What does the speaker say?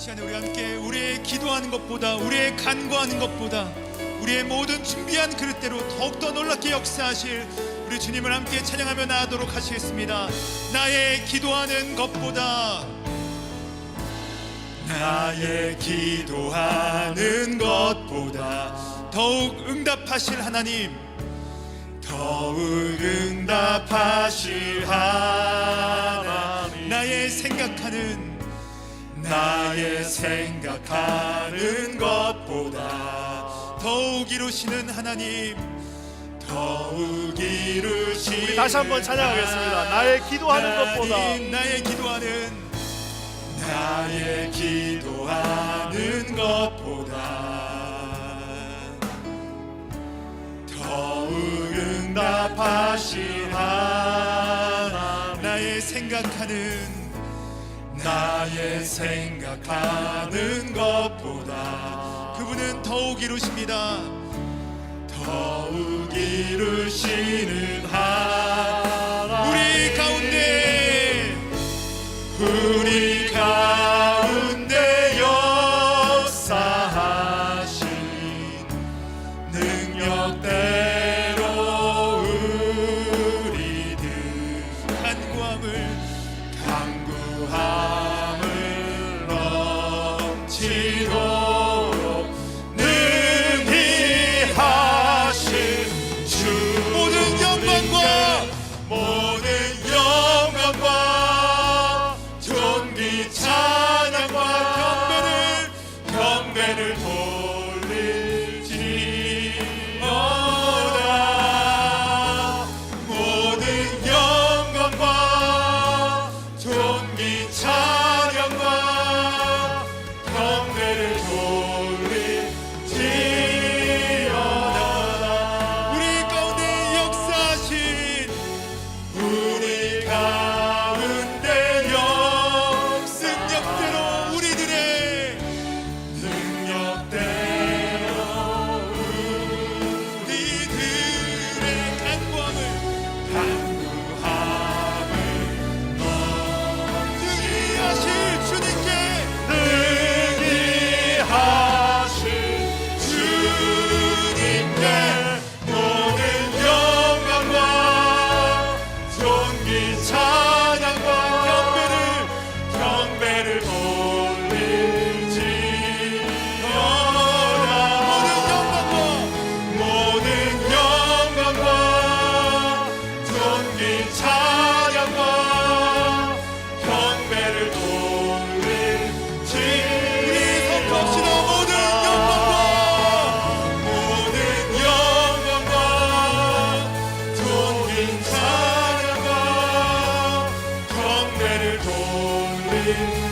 시간에 우리 함께 우리의 기도하는 것보다 우리의 간구하는 것보다 우리의 모든 준비한 그릇대로 더욱더 놀랍게 역사하실 우리 주님을 함께 찬양하며 나아도록 하시겠습니다. 나의 기도하는 것보다. 나의 기도하는 것보다 더욱 응답하실 하나님. 더욱 응답하실 하나님 나의 생각하는 것보다 더욱 이루시는 하나님 더욱 이루시는 우리 다시 한번 찬양하겠습니다. 나의 기도하는 것보다. 나의 기도하는 나의 기도하는 것보다 더욱 응답하신 하나님. 나의 생각하는 나의 생각하는 것보다 그분은 더욱 이루십니다. 더욱 이루시는 하나님 우리 가운데 우리 가운데 역사하신 능력대로 우리들 간구함을 간구함 day.